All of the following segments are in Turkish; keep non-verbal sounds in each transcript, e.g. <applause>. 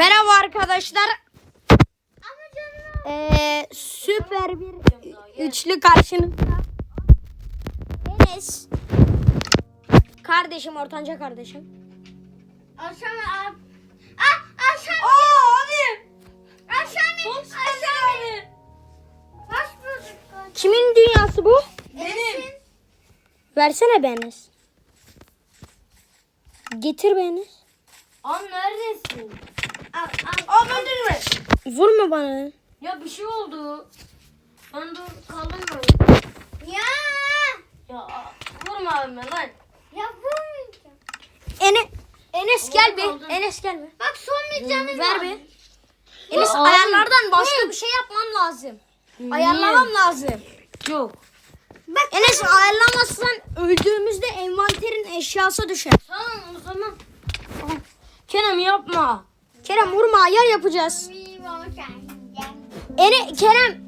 Merhaba arkadaşlar. Ee, süper bir üçlü karşınızda. Enes. Kardeşim, ortanca kardeşim. Aşağı abi. Ah aşağı. abi. Aşağı mı? Aşağı mı? Hoş bulduk. Kimin dünyası bu? Benim. Versene be Enes. Getir be Enes. An neredesin? Al al. Aa öldürme. Vurma bana. Ya bir şey oldu. Ben dur böyle. Ya. Ya vurma abime lan. Ya vurmayacağım. Ene Enes gel be. Enes gel be. Bak son bir canım Ver var. be. Enes Ya, ayarlardan başka bir şey yapmam lazım. Ayarlamam lazım. Yok. Bak Enes ayarlamazsan öldüğümüzde envanterin eşyası düşer. Tamam o zaman. Kerem yapma. Kerem vurma ayar yapacağız. Ene Kerem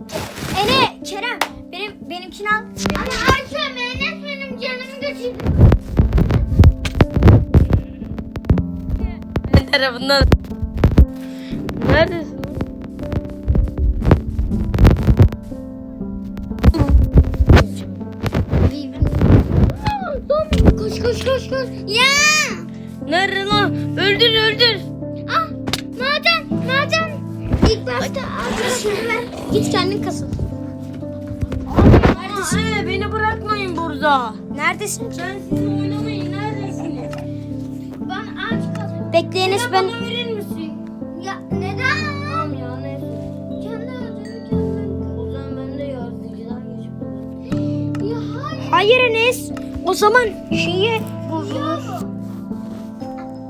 Ene Kerem benim benimkini al. Ama Ayşe Enes benim canımı götürdü. Ne tarafından? Neredesin? Koş koş koş koş. Ya. Nerede lan? Öldür öldür. Ver. Git kendin kasıl. Neredesin? beni bırakmayın burada. Neredesin? Ben sizinle oynamayın. Neredesiniz? Ben aç kalıyorum. Bekle Enes ben. Bana verir misin? Ya neden? Tamam ya neyse. Kendi ödümü kendim. O zaman ben de yardımcıdan geçip Ya hayır. Hayır Enes. O zaman şeyi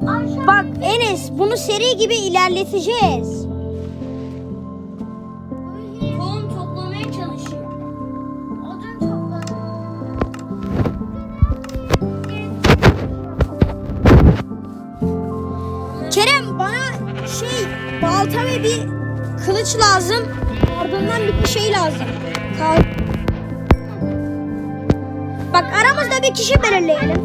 Ayşe. bak Enes bunu seri gibi ilerleteceğiz. Lazım. Ardından bir şey lazım. Kal- Bak aramızda bir kişi belirleyelim.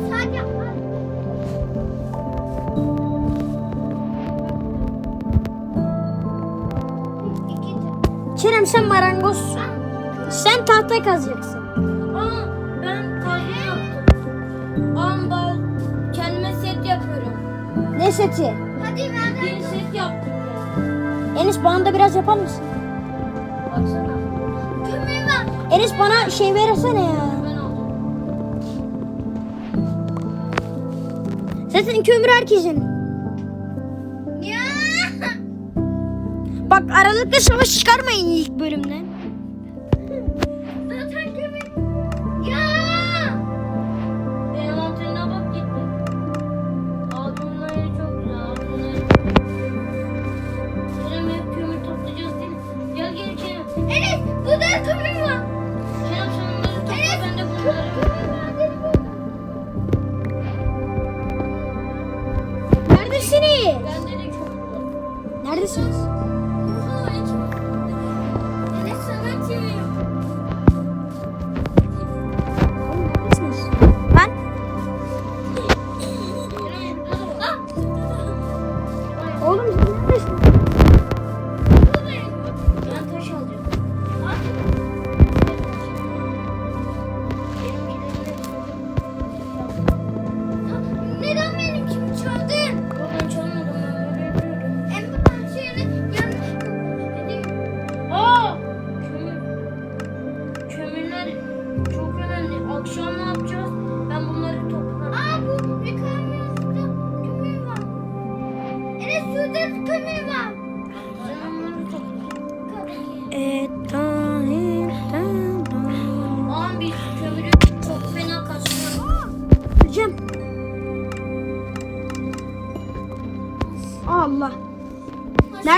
Kerem sen marangozsun. Sen tahta kazacaksın. Aa ben kazma yaptım. An bal kendime set yapıyorum. Ne seti? Hadi ben Bir set yaptım ya. Enes bana da biraz yapar mısın? Baksana. Enes bana şey versene ya. Zaten kömür herkesin. Ya. Bak aralıkta savaş çıkarmayın ilk bölümden.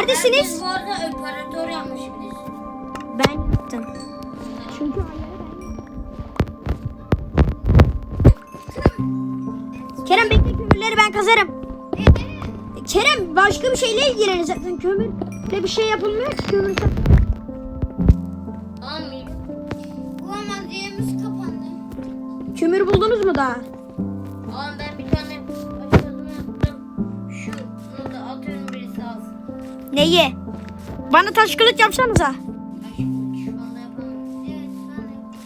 Neredesiniz? Herkes bu arada operatör yapmış biz. Ben yaptım. Çünkü Kerem bekle kömürleri ben kazarım. Kerem başka bir şeyle ilgilenir zaten kömürle bir şey yapılmıyor ki kömür. Kömür buldunuz mu daha? Neyi? Bana taş kılıç yapsanıza.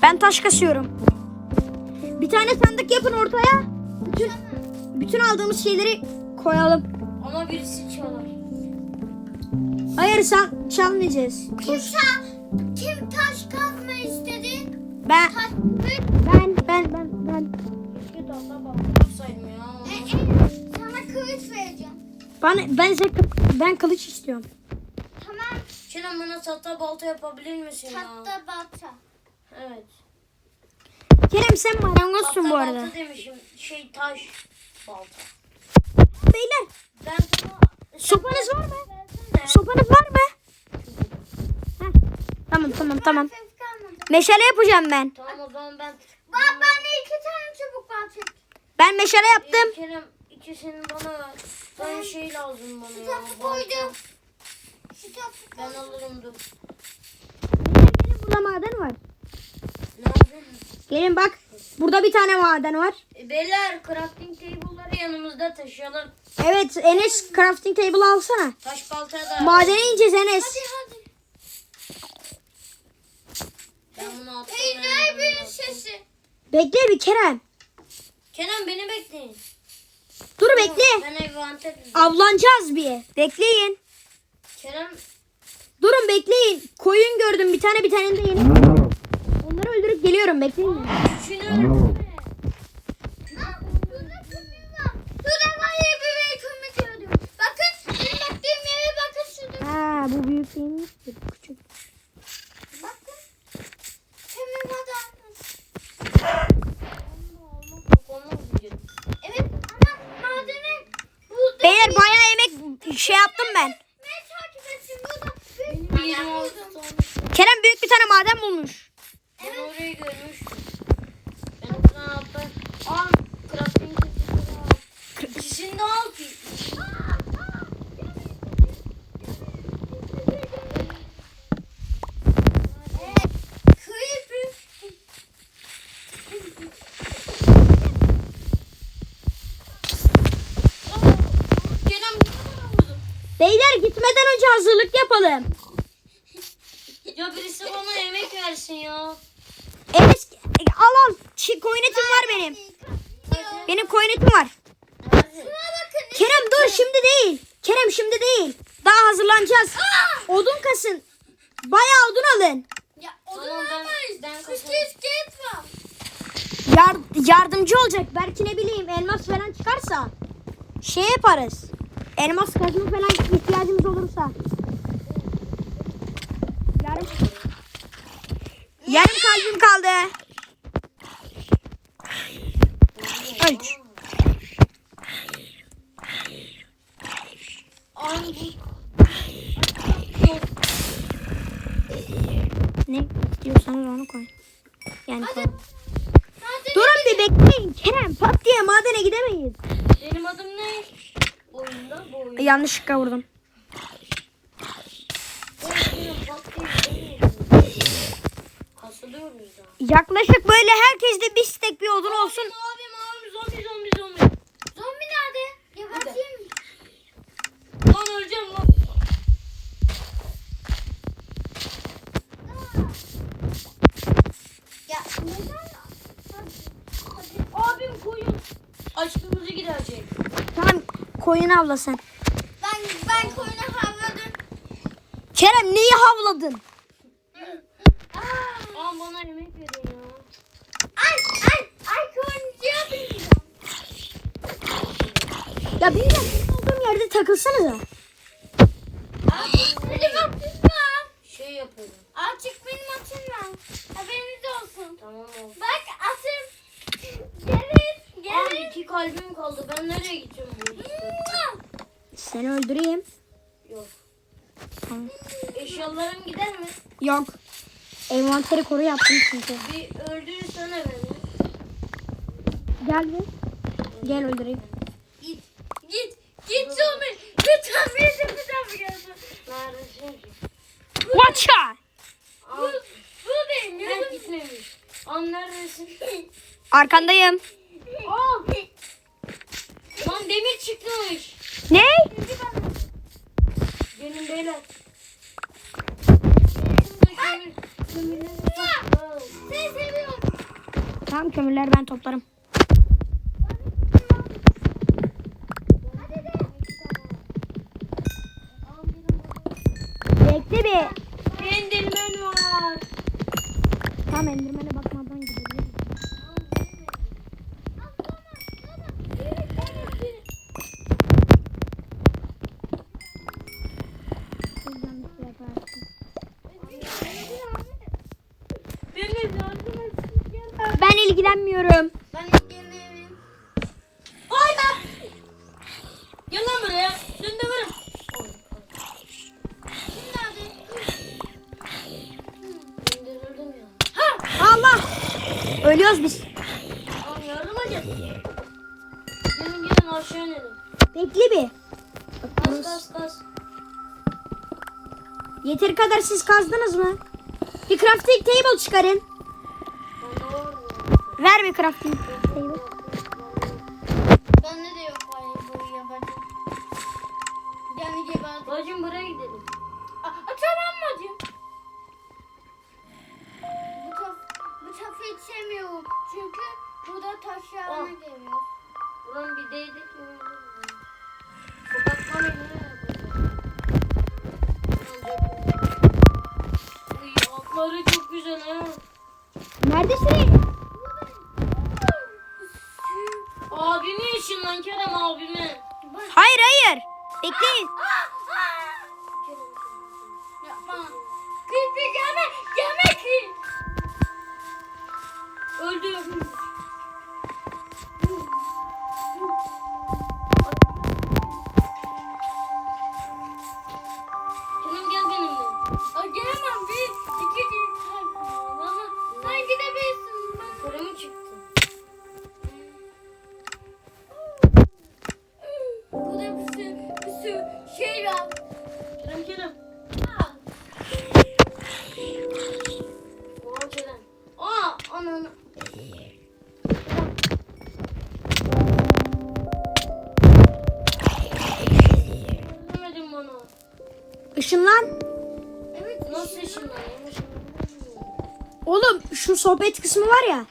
Ben taş kasıyorum. Bir tane sandık yapın ortaya. Bütün, bütün aldığımız şeyleri koyalım. Ama birisi çalar. Hayır sen çalmayacağız. Kim, ta, kim taş kazma istedi? Ben Taş, ben ben ben ben Keşke tahta balta yapsaydım ya. e, e, sana kılıç vereceğim. Ben ben ben kılıç istiyorum. Tamam. Kenan bana tahta balta yapabilir misin ya? Tahta balta. Evet. Kerem sen marangozsun Tahta bu arada. balta demişim. Şey taş balta. Beyler Ben sana... sopanız var mı? Versene. Sopanız var mı? Heh. Tamam tamam tamam. Ses kalmadı. Meşale yapacağım ben. Tamam o zaman ben... Bak bende iki tane çubuk var. Ben meşale yaptım. Kerem ikisini bana. Ben şey lazım bana ya. balta. koydum. Şu taşı Ben alırım dur. Gelin burada maden var. Nerede? Gelin bak. Burada bir tane maden var. E, Beyler crafting table'ları yanımızda taşıyalım. Evet Enes crafting table alsana. Taş balta da. Madene ineceğiz Enes. Hadi hadi. Ben bunu attım. Ben bir bunu attım. sesi. Bekle bir Kerem. Kenan beni bekleyin. Dur bekle. Ben Avlanacağız bir. Bekleyin. Kerem Durun bekleyin. Koyun gördüm bir tane bir tane de yeni. Onları öldürüp geliyorum bekleyin. beni. üçünü öldürsene. Aa, Şurada kömür var. Şurada var ya bir ve kömür gördüm. Bakın benim baktığım yere bakın şurada. Ha bu büyük değilmiş. Bu küçük. Bakın. Kömür var da. Olmaz diyeceğim. Evet ama madene burada. Beyler bayağı yemek şey yaptım ben. Ne takip etsin burada. Benim Bir bir yerim maden oldu. buldum. Kerem büyük bir tane maden bulmuş. Ben orayı görmüştüm. Ben o zaman altta. Aa crafting table'ları al. İkisini de al ki. Evet. Creeper. Kenan bu kadar vurdu. Beyler gitmeden hazırlık yapalım. Ya birisi bana yemek versin ya. Enes al al. Çi, koyun etim var benim. Benim koyun etim var. Nerede? Şuna bakın. Kerem dur şimdi değil. Kerem şimdi değil. Daha hazırlanacağız. Odun kasın. Bayağı odun alın. Ya odun Tamam, almayız. var. Yar- yardımcı olacak. Belki ne bileyim elmas falan çıkarsa şey yaparız. Elmas kazma falan ihtiyacımız olursa. Yarım, yarım kalbim kaldı. Bu. Ne istiyorsanız onu koy. Yani koy. Durun bir bekleyin Kerem. Pat diye madene gidemeyiz. Benim adım ne? Oyunda bu oyunda. Yanlışlıkla vurdum. Benim bak diye Kasılıyoruz da. Yaklaşık böyle herkeste bir stek bir odun olsun. Mavi mavi zombi zombi zombi. Zombi nerede? Geberteyim? Lan öleceğim lan. Ya neden? Abim koyun. Aşkımızı giderecek. Tamam koyun avla sen. Ben ben koyuna havladım. Kerem neyi havladın? Aa, Aa bana yemek verin ya. ay ay ay koyuncuya bineceğim. Ya bir dakika olduğum takılsanıza. Aa, benim atım var. Şey yapıyorum. Artık benim atım var. Haberiniz olsun. Tamam oldu. Bak atım. Gelin gelin. iki kalbim kaldı. Ben nereye gideceğim bu işte? Seni öldüreyim. Yok. Tamam. Eşyalarım gider mi? Yok. Envanteri koru yaptım çünkü. Bir öldürürsene beni. Gel bir. Gel öldüreyim. Git git git zombi. Lütfen birisi bir daha gelsin. Neredesin ki? Watch out. Bu, bu benim gözüm. gitmemiş. Arkandayım. Aa! Lan demir çıkmış. Ne? Gelin beyler. Seni seviyorum. Tamam kömürleri ben toplarım. Kadar siz kazdınız mı? Bir crafting table çıkarın. Ver bir crafting table. Bende de yok bu yabancı. Yani geberdim. Bacım buraya gidelim. Aa, tamam mı hacım? Bu taf, bu tafı hiç sevmiyorum. Çünkü burada taş yağına Aa. geliyor. Buranın bir değdik mi? Uy atları çok güzel ha. Neredesin? Abimi ışınlan Kerem abimi. Hayır hayır. Bekleyin. Sohbet kısmı var ya.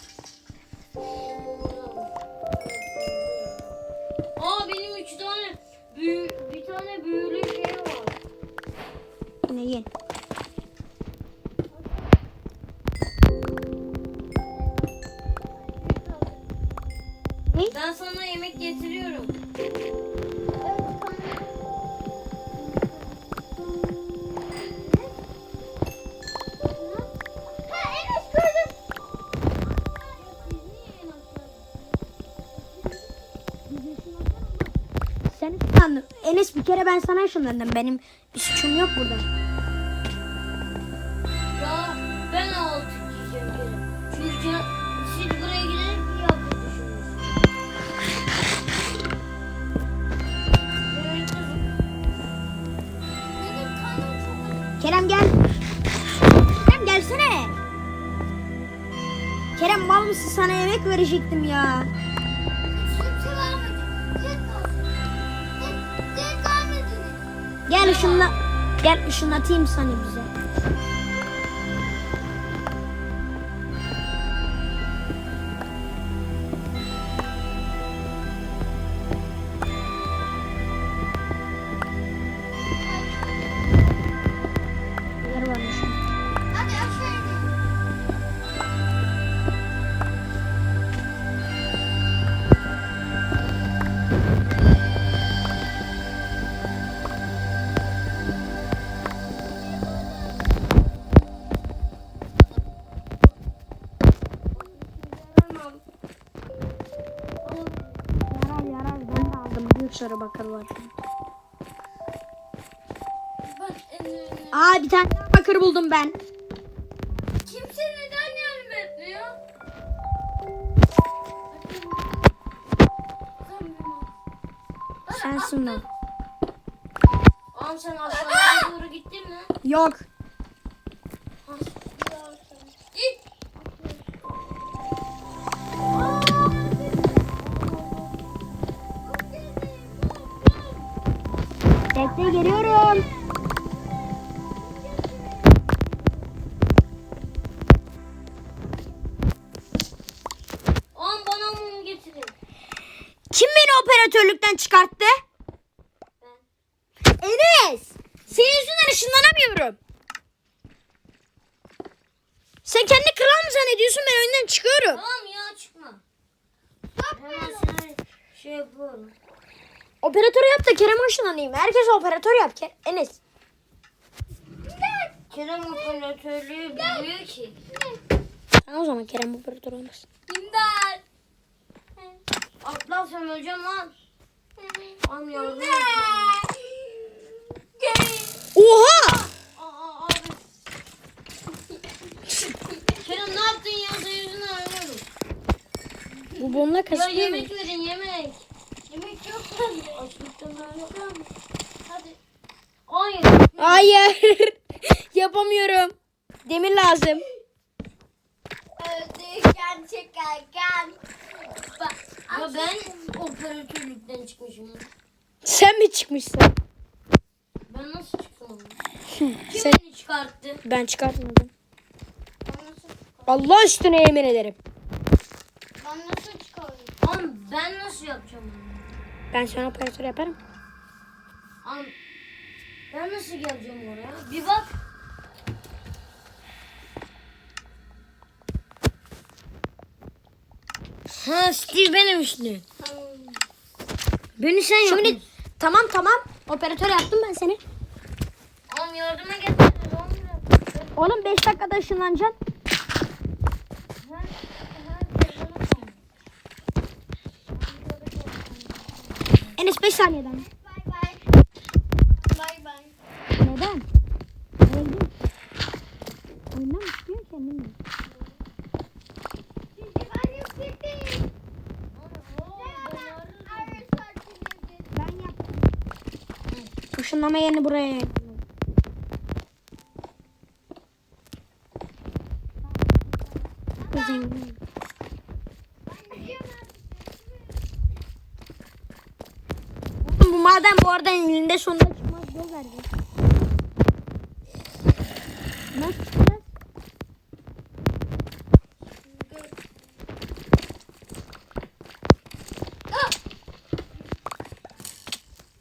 Ben sana ışınlandım. Benim bir suçum yok burada. Ya ben altı. Çünkü can, siz buraya giderek iyi yapıyorsunuz. Kerem gel. Kerem gelsene. Kerem mal mısın sana yemek verecektim ya. Işınla. Gel ışınlatayım sana bize. Var. Ben. Aa bir tane daha bakır buldum ben. Kimse neden yardım etmiyor? Sensin o. Oğlum sen aşağıya doğru gittin mi? Yok. Bekle. On bana mum getirin. Kim beni operatörlükten çıkarttı? Ben. Enes! Senin yüzünden ışınlanamıyorum. Sen kendi kral mı zannediyorsun? Ben önden çıkıyorum. Tamam ya çıkma. Yapma. Şey bu. Operatörü yap da Kerem'e ışınlanayım. Herkes operatör yap. Ke- Enes. Kerem operatörlüğü biliyor ki. Tamam o zaman Kerem operatör olmasın. İmdat. Atlarsam öleceğim lan. Yardım et. Oha! Aa, abi. Kerem ne yaptın ya? Senin yüzünden ölüyorum. Bu bomba Ya yemek verin yemek. Yemek yok bende. Açlıktan ölüyorum. Hadi. Hayır. Hayır. <laughs> Yapamıyorum. Demir lazım. Öldürken çıkarken. Bak. Ya ben operatörlükten çıkmışım. Sen mi çıkmışsın? Ben nasıl çıktım? <laughs> Kim Sen, beni çıkarttı? ben çıkartmadım. Allah üstüne yemin ederim. Ben nasıl çıkardım? Ama ben nasıl yapacağım bunu? Ben sana operatör yaparım. Am ben nasıl geleceğim oraya? Bir bak. Ha Steve benim işte. Beni sen Şimdi yaptın. tamam tamam. Operatör yaptım ben seni. Oğlum yardıma getirdin. Oğlum 5 dakikada ışınlanacaksın. Enes 5 saniyeden. Bay bay. Bay bay. Neden? Gidiyorsun? Oyundan mı çıkıyorsun kendin mi? Çünkü ben yüksektim. Ben yaptım. Işınlama yerini buraya. Zengin. Bu maden bu arada eninde sonunda çıkmaz yol verdi. Nasıl çıkacağız?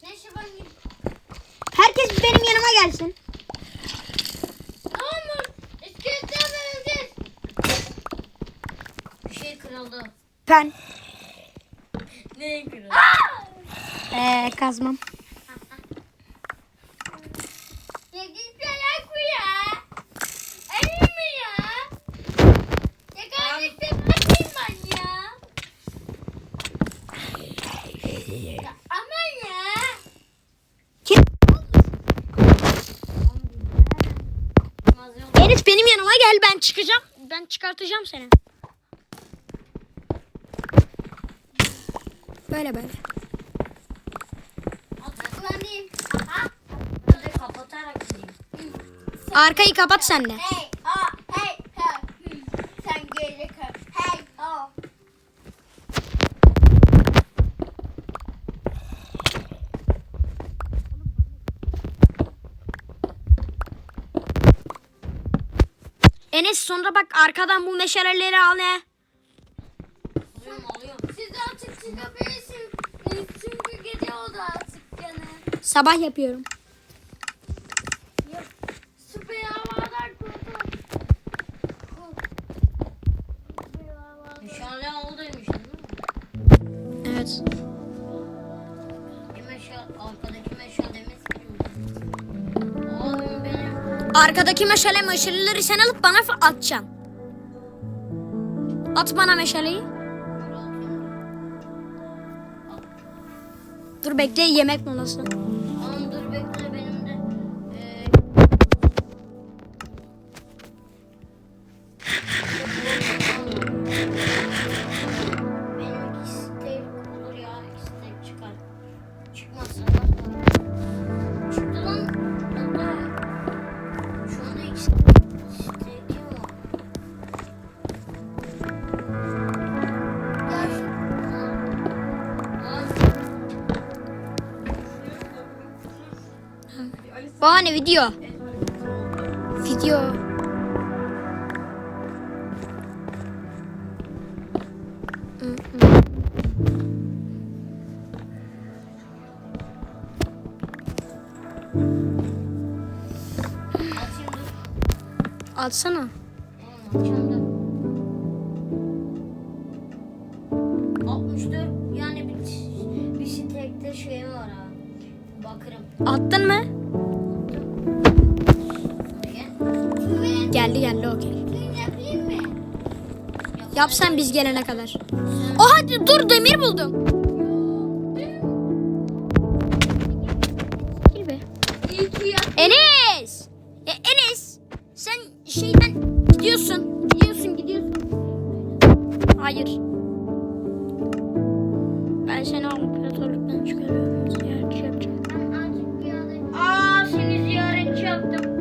Neyse ben gideyim. Herkes benim yanıma gelsin. Tamam. İskeletten vereceğiz. Bir şey kırıldı. Ben. Ne kırıldı? Ee, kazmam. Ya gitsene kuya. Emin mi ya? Ya kardeşim bakayım ben ya. Ya aman ya. Kim? Olmaz yok. Enes benim yanıma gel ben çıkacağım. Ben çıkartacağım seni. Böyle böyle. Arkayı kapat sen de. Enes sonra bak arkadan bu meşaleleri al ne? Alıyorum alıyorum. Siz artık çıkabilirsiniz. Çünkü gece oldu artık gene. Sabah yapıyorum. Arkadaki meşale meşaleleri sen alıp bana atacaksın. At bana meşaleyi. Dur bekle yemek molası. Oğlum dur bekle Bana ne video? Video. Alsana. Yap sen biz gelene kadar. Oha dur demir buldum. Gel. Enes! E, Enes! Sen şeyden gidiyorsun. Gidiyorsun gidiyorsun. Hayır. Ben seni operatörlükten çıkarıyorum. Ziyaretçi yapacağım. Ben azıcık bir. Aa seni ziyaretçi yaptım.